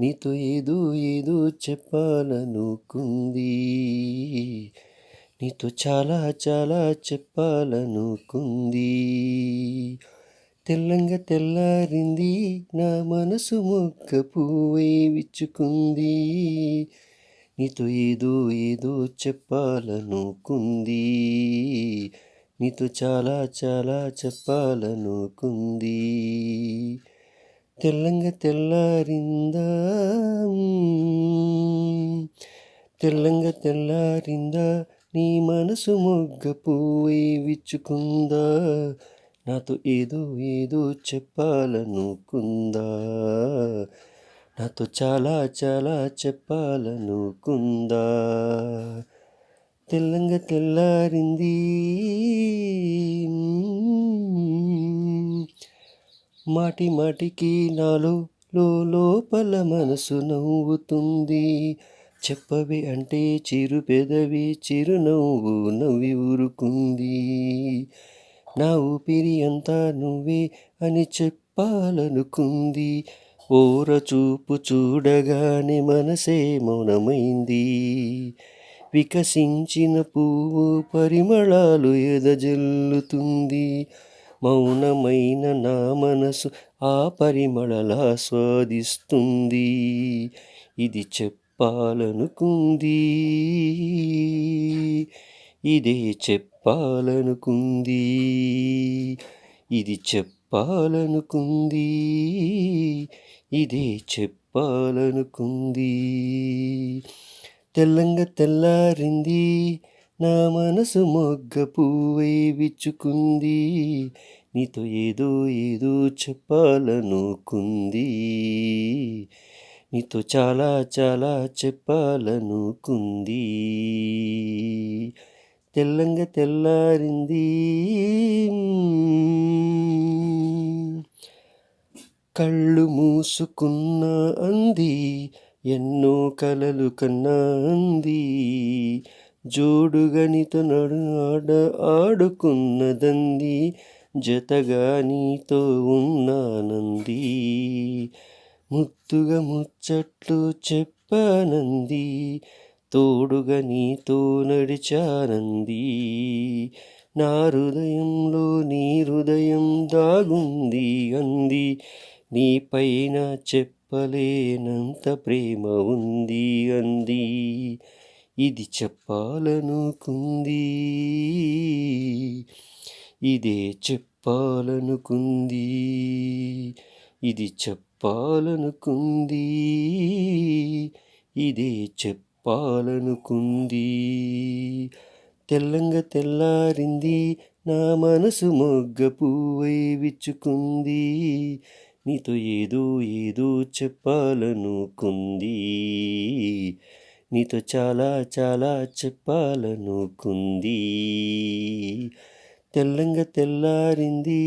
నీతో ఏదో ఏదో చెప్పాలనుకుంది. నీతో చాలా చాలా చెప్పాలనుకుంది. తెల్లంగా తెల్లారింది నా మనసు మొక్క పువ్వై విచ్చుకుంది. నీతో ఏదో ఏదో చెప్పాలనుకుంది. నీతో చాలా చాలా చెప్పాలనుకుంది. తెల్లంగా తెల్లారిందా? తెల్లంగా తెల్లారిందా? నీ మనసు మొగ్గ పువ్వై విచ్చుకుందా? నాతో ఏదో ఏదో చెప్పాలనుకుందా? నాతో చాలా చాలా చెప్పాలనుకుందా? తెల్లంగా తెల్లారింది. మాటి మాటికి నాలో లోపల మనసు నవ్వుతుంది. చెప్పవి అంటే చిరు పెదవి చిరునవ్వు నవ్వి ఊరుకుంది. నా ఊపిరి అంతా నువ్వే అని చెప్పాలనుకుంది. ఓర చూపు చూడగానే మనసే మౌనమైంది. వికసించిన పువ్వు పరిమళాలు ఎదజల్లుతుంది. మౌనమైన నా మనసు ఆ పరిమళలాస్వాదిస్తుంది ఇది చెప్పాలనుకుంది. ఇదే చెప్పాలనుకుంది. ఇది చెప్పాలనుకుంది. ఇదే చెప్పాలనుకుంది. తెల్లంగా తెల్లారింది. నా మనసు మొగ్గ పువ్వై విచ్చుకుంది. నీతో ఏదో ఏదో చెప్పాలనుకుంది. నీతో చాలా చాలా చెప్పాలనుకుంది. తెల్లంగా తెల్లారింది. కళ్ళు మూసుకున్న అంది. ఎన్నో కలలు కన్నా అంది. జోడుగనితో నడు ఆడ ఆడుకున్నదంది జతగా నీతో ఉన్నానంది. ముత్తుగా ముచ్చట్లు చెప్పానంది తోడుగా నీతో నడిచానంది. నా హృదయంలో నీ హృదయం దాగుంది అంది నీ పైన చెప్పలేనంత ప్రేమ ఉంది అంది. ఇది చెప్పాలనుకుంది. ఇదే చెప్పాలనుకుంది. ఇది చెప్పాలనుకుంది. ఇదే చెప్పాలనుకుంది. తెల్లంగా తెల్లారింది నా మనసు మొగ్గ పువ్వై విచ్చుకుంది. నీతో ఏదో ఏదో చెప్పాలనుకుంది. నీతో చాలా చాలా చెప్పాలనుకుంది. తెల్లంగా తెల్లారింది.